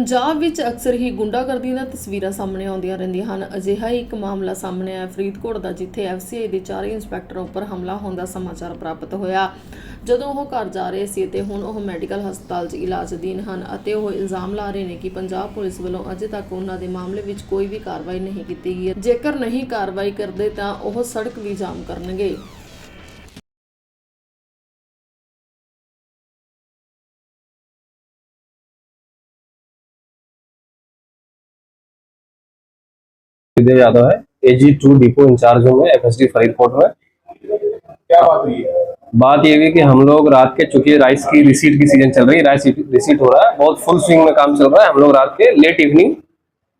ਪੰਜਾਬ ਵਿੱਚ ਅਕਸਰ ਹੀ ਗੁੰਡਾਗਰਦੀ ਦੀਆਂ ਤਸਵੀਰਾਂ ਸਾਹਮਣੇ ਆਉਂਦੀਆਂ ਰਹਿੰਦੀਆਂ ਹਨ। ਅਜਿਹਾ ਹੀ ਇੱਕ ਮਾਮਲਾ ਸਾਹਮਣੇ ਆਇਆ। ਫਰੀਦਕੋਟ ਦਾ, ਜਿੱਥੇ ਐਫਸੀਆਈ ਦੇ ਚਾਰ ਇੰਸਪੈਕਟਰਾਂ ਉੱਪਰ ਹਮਲਾ ਹੋਣ ਦਾ ਸਮਾਚਾਰ ਪ੍ਰਾਪਤ ਹੋਇਆ। ਜਦੋਂ ਉਹ ਘਰ ਜਾ ਰਹੇ ਸੀ ਤੇ ਹੁਣ ਉਹ ਮੈਡੀਕਲ ਹਸਪਤਾਲ 'ਚ ਇਲਾਜ ਅਧੀਨ ਹਨ ਅਤੇ ਉਹ ਇਲਜ਼ਾਮ ਲਾ ਰਹੇ ਨੇ ਕਿ ਪੰਜਾਬ ਪੁਲਿਸ ਵੱਲੋਂ ਅਜੇ ਤੱਕ ਉਹਨਾਂ ਦੇ ਮਾਮਲੇ ਵਿੱਚ ਕੋਈ ਵੀ ਕਾਰਵਾਈ ਨਹੀਂ ਕੀਤੀ ਗਈ ਜੇਕਰ ਨਹੀਂ ਕਾਰਵਾਈ ਕਰਦੇ ਤਾਂ ਉਹ ਸੜਕ ਵੀ ਜਾਮ ਕਰਨਗੇ। विजय यादव है एजी टू डिपो इंचार्ज हूँ मैं एफएसडी फरीदकोट में। क्या बात हुई? है बात ये हुई कि हम लोग रात के चूँकि राइस की रिसीट की सीज़न चल रही है राइस रिसीट हो रहा है बहुत फुल स्विंग में काम चल रहा है हम लोग रात के लेट इवनिंग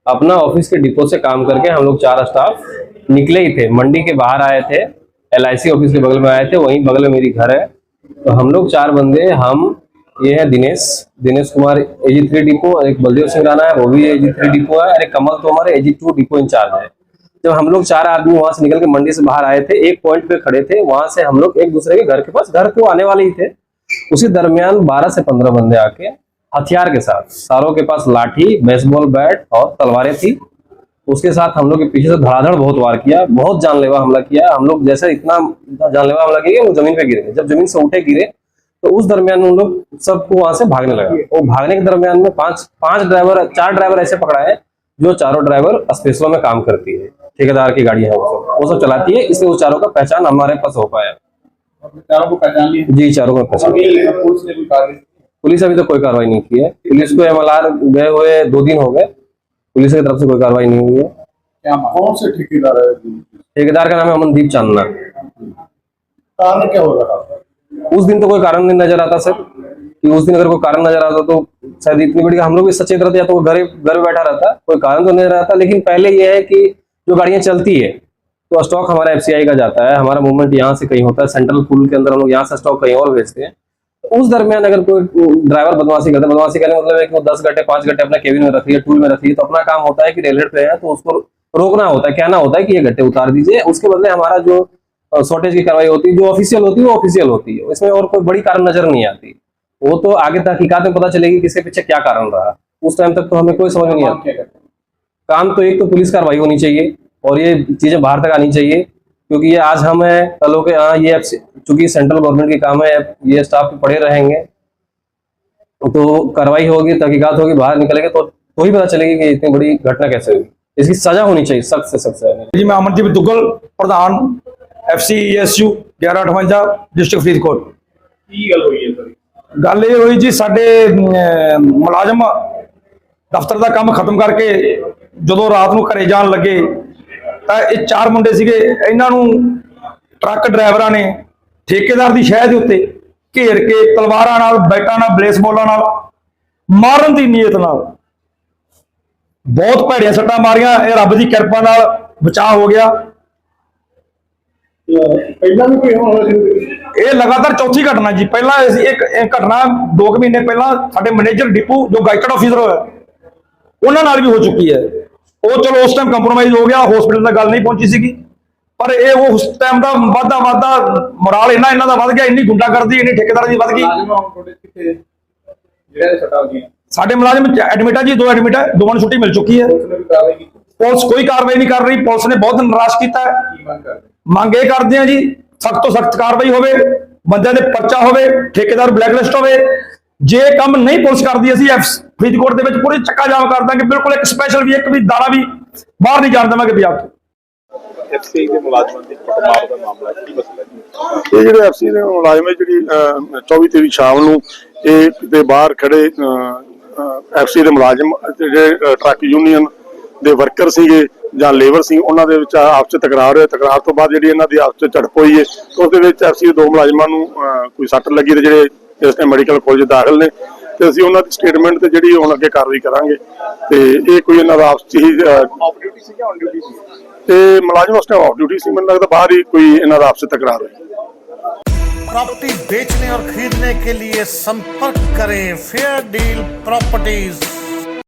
अपना ऑफ़िस के डिपो से काम करके हम लोग चार स्टाफ निकले ही थे। मंडी के बाहर आए थे एल ऑफ़िस के बगल में आए थे वहीं बगल में मेरी घर है। तो हम लोग चार बंदे हम ये है Dinesh. Dinesh Kumar AG three depot और एक बलदेव सिंह राणा है, वो भी एजी थ्री डिपो है। और एक Kamal Tomar AG two depot incharge है। जब हम लोग चार आदमी वहाँ से निकल के मंडी से बाहर आए थे, एक पॉइंट पे खड़े थे, वहाँ से हम लोग एक दूसरे के घर के पास, घर को आने वाले ही थे। उसी दरमियान 12 से 15 बंदे आके हथियार के साथ, सारों के पास लाठी बेसबॉल बैट और तलवारें थी। उसके साथ हम लोग के पीछे से धड़ाधड़ बहुत वार किया, बहुत जानलेवा हमला किया। हम लोग जैसे इतना जानलेवा हमला किया कि ज़मीन पे गिरे। जब ज़मीन से उठे गिरे तो उस दरमियान उन लोग सबको वहाँ से भागने लगा। वो भागने के दरमियान में पाँच पाँच ड्राइवर चार ड्राइवर ऐसे पकड़ाए जो चारों ड्राइवर स्पेशलों में काम करती है। ठेकेदार की गाड़ियाँ हैं वो सब। वो सब चलाती है इसलिए वो चारों का पहचान हमारे पास हो पाया। चारों को पहचान लिया? जी चारों का पहचान। पुलिस अभी तक कोई कार्रवाई नहीं की है। पुलिस को एमएलआर गए हुए दो दिन हो गए। पुलिस की तरफ़ से कोई कार्रवाई नहीं हुई है। कौन से ठेकेदार है? ठेकेदार का नाम है अमनदीप चांदना। कारण क्या हो रहा? था उस दिन तो कोई कारण नहीं नज़र आता सर, कि उस दिन अगर कोई कारण नज़र आता तो शायद इतनी बड़ी हम लोग भी सचेत रहते तो घर घर बैठा रहता, कोई कारण तो नज़र आता लेकिन पहले यह है कि जो गाड़ियाँ चलती है तो स्टॉक हमारा एफसीआई का जाता है, हमारा मूवमेंट यहाँ से कहीं होता है सेंट्रल पूल के अंदर हम लोग यहाँ से स्टॉक कहीं और भेजते हैं। तो उस दरमियान अगर कोई ड्राइवर बदमाशी करता है, बदमाशी करने मतलब है कि वो दस घंटे, पाँच घंटे अपना केबिन में रखी है टूल में रखी है तो अपना काम होता है कि रेलवे पे है तो उसको रोकना होता है, कहना होता है कि ये घंटे उतार दीजिए। उसके बदले हमारा जो शॉर्टेज की कार्रवाई होती है, जो ऑफिशियल होती है, वो ऑफिशियल होती है। इसमें और कोई बड़ी कारण नज़र नहीं आती। वो तो आगे तहकीकत में पता चलेगी किसके पीछे क्या कारण रहा। उस टाइम तक तो हमें कोई समझ नहीं आता। काम तो एक तो पुलिस कार्रवाई होनी चाहिए और ये चीज़ें बाहर तक आनी चाहिए, क्योंकि ये आज हम है, कलो के यहाँ ये चूँकि सेंट्रल गवर्नमेंट के काम है, ये स्टाफ पड़े रहेंगे। तो कार्रवाई होगी, तहकीकात होगी, बाहर निकलेंगे तो तो ही पता चलेगी कि इतनी बड़ी घटना कैसे हुई। इसकी सजा होनी चाहिए, सख्त से सख्त जी, मैं अमरदीप दुग्गल, प्रधान। ਐਫਸੀ ਈਐਸਯੂ 1158 ਡਿਸਟ੍ਰਿਕਟ ਫਰੀਦਕੋਟ ਕੀ ਗੱਲ ਹੋਈ ਹੈ ਸਰ? ਗੱਲ ਇਹ ਹੋਈ ਜੀ ਸਾਡੇ ਮੁਲਾਜ਼ਮ ਦਫ਼ਤਰ ਦਾ ਕੰਮ ਖਤਮ ਕਰਕੇ ਜਦੋਂ ਰਾਤ ਨੂੰ ਘਰੇ ਜਾਣ ਲੱਗੇ ਤਾਂ ਇਹ ਚਾਰ ਮੁੰਡੇ ਸੀਗੇ ਇਹਨਾਂ ਨੂੰ ਟਰੱਕ ਡਰਾਈਵਰਾਂ ਨੇ ਠੇਕੇਦਾਰ ਦੀ ਸ਼ਹਿ ਦੇ ਉੱਤੇ ਘੇਰ ਕੇ ਤਲਵਾਰਾਂ ਨਾਲ ਬੈਟਾਂ ਨਾਲ ਬਲੇਸਬਾਲਾਂ ਨਾਲ ਮਾਰਨ ਦੀ ਨੀਅਤ ਨਾਲ ਬਹੁਤ ਭੈੜੀਆਂ ਸੱਟਾਂ ਮਾਰੀਆਂ ਇਹ ਰੱਬ ਦੀ ਕਿਰਪਾ ਨਾਲ ਬਚਾਅ ਹੋ ਗਿਆ। ਪਹਿਲਾਂ ਵੀ ਕੋਈ ਹੋਣਾ ਸੀ? ਇਹ ਲਗਾਤਾਰ ਚੌਥੀ ਘਟਨਾ ਜੀ। ਪਹਿਲਾਂ ਅਸੀਂ ਇੱਕ ਇਹ ਘਟਨਾ 2 ਮਹੀਨੇ ਪਹਿਲਾਂ ਸਾਡੇ ਮੈਨੇਜਰ ਡਿਪੂ ਜੋ ਗਾਈਕਟ ਆਫੀਸਰ ਹੋਇਆ ਉਹਨਾਂ ਨਾਲ ਵੀ ਹੋ ਚੁੱਕੀ ਹੈ। ਉਹ ਚਲੋ ਉਸ ਟਾਈਮ ਕੰਪਰੋਮਾਈਜ਼ ਹੋ ਗਿਆ ਹਸਪੀਟਲ ਤੱਕ ਗੱਲ ਨਹੀਂ ਪਹੁੰਚੀ ਸੀਗੀ। ਪਰ ਇਹ ਉਹ ਉਸ ਟਾਈਮ ਦਾ ਵਾਧਾ ਵਾਧਾ ਮੋਰਾਲ ਇਹਨਾਂ ਇਹਨਾਂ ਦਾ ਵੱਧ ਗਿਆ ਇੰਨੀ ਗੁੰਡਾ ਕਰਦੀ ਇੰਨੀ ਠੇਕੇਦਾਰਾਂ ਦੀ ਵੱਧ ਗਈ। ਜਿਹੜੇ ਸਾਡੇ ਮੁਲਾਜ਼ਮ ਐਡਮਿਟ ਆ ਜੀ ਦੋ ਐਡਮਿਟ ਹੈ ਦੋਵਾਂ ਨੂੰ ਛੁੱਟੀ ਮਿਲ ਚੁੱਕੀ ਹੈ। ਪੁਲਿਸ ਕੋਈ ਕਾਰਵਾਈ ਨਹੀਂ ਕਰ ਰਹੀ ਪੁਲਿਸ ਨੇ ਬਹੁਤ ਨਿਰਾਸ਼ ਕੀਤਾ ਹੈ। ਮੰਗ ਕਰਦੇ? ਮੰਗ ਇਹ ਕਰਦੇ ਆ ਜੀ ਸਖਤ ਤੋਂ ਸਖਤ ਕਾਰਵਾਈ ਹੋਵੇ ਬੰਦਿਆਂ ਦੇ ਪਰਚਾ ਹੋਵੇ ਠੇਕੇਦਾਰ ਬਲੈਕਲਿਸਟ ਹੋਵੇ। ਜੇ ਕੰਮ ਨਹੀਂ ਪੁਲਿਸ ਕਰਦੀ ਅਸੀਂ ਐਫ ਫਰੀਦਕੋਟ ਦੇ ਵਿੱਚ ਪੂਰੀ ਚੱਕਾ ਜਾਮ ਕਰ ਦਾਂਗੇ। ਬਿਲਕੁਲ ਇੱਕ ਸਪੈਸ਼ਲ ਵੀ ਇੱਕ ਵੀ ਦਾਣਾ ਵੀ ਬਾਹਰ ਨਹੀਂ ਜਾਣ ਦੇਵਾਂਗੇ ਪੰਜਾਬ ਤੋਂ। ਐਫਸੀ ਦੇ ਮੁਲਾਜ਼ਮਾਂ ਦੀ ਕੁੱਟਮਾਰ ਦਾ ਮਾਮਲਾ ਕੀ ਮਸਲਾ ਹੈ ਇਹ ਜਿਹੜੇ ਐਫਸੀ ਦੇ ਮੁਲਾਜ਼ਮ ਹੈ ਜਿਹੜੀ ਅਹ, 24 ਤਰੀਕ ਸ਼ਾਮ ਨੂੰ ਇਹ ਕਿਤੇ ਬਾਹਰ ਖੜੇ ਐਫਸੀ ਦੇ ਮੁਲਾਜ਼ਮ ਜਿਹੜੇ ਟਰੱਕ ਯੂਨੀਅਨ ਦੇ ਵਰਕਰ ਸੀਗੇ ਜਾਂ ਲੇਬਰ ਸੀ ਉਹਨਾਂ ਦੇ ਵਿੱਚ ਆਪਸ ਵਿੱਚ ਤਕਰਾਰ ਹੋਇਆ ਤਕਰਾਰ ਤੋਂ ਬਾਅਦ ਜਿਹੜੀ ਇਹਨਾਂ ਦੀ ਆਪਸ ਵਿੱਚ ਝੜਪ ਹੋਈ ਹੈ ਉਸ ਦੇ ਵਿੱਚ ਐਫਸੀ ਦੇ ਦੋ ਮੁਲਾਜ਼ਮਾਂ ਨੂੰ ਅਹ, ਕੋਈ ਸੱਟ ਲੱਗੀ ਤੇ ਜਿਹੜੇ ਇਸ ਟਾਈਮ ਮੈਡੀਕਲ ਕਾਲਜ ਦਾਖਲ ਨੇ ਤੇ ਅਸੀਂ ਉਹਨਾਂ ਦੀ ਸਟੇਟਮੈਂਟ ਤੇ ਜਿਹੜੀ ਹੁਣ ਅੱਗੇ ਕਾਰਵਾਈ ਕਰਾਂਗੇ ਤੇ ਇਹ ਕੋਈ ਇਹਨਾਂ ਦਾ ਆਪਸ 'ਚ ਹੀ ਅਹ, ਆਫ ਡਿਊਟੀ ਸੀ ਜਾਂ ਔਨ ਡਿਊਟੀ ਸੀ ਤੇ ਮੁਲਾਜ਼ਮ ਉਸ ਟਾਈਮ ਆਫ ਡਿਊਟੀ ਸੀ ਮੈਨੂੰ ਲੱਗਦਾ ਬਾਹਰ ਹੀ ਕੋਈ ਇਹਨਾਂ ਦਾ ਆਪਸ 'ਚ ਤਕਰਾਰ ਹੋਈ प्रॉपर्टी बेचने और खरीदने के लिए संपर्क करें फेयर डील प्रॉपर्टीज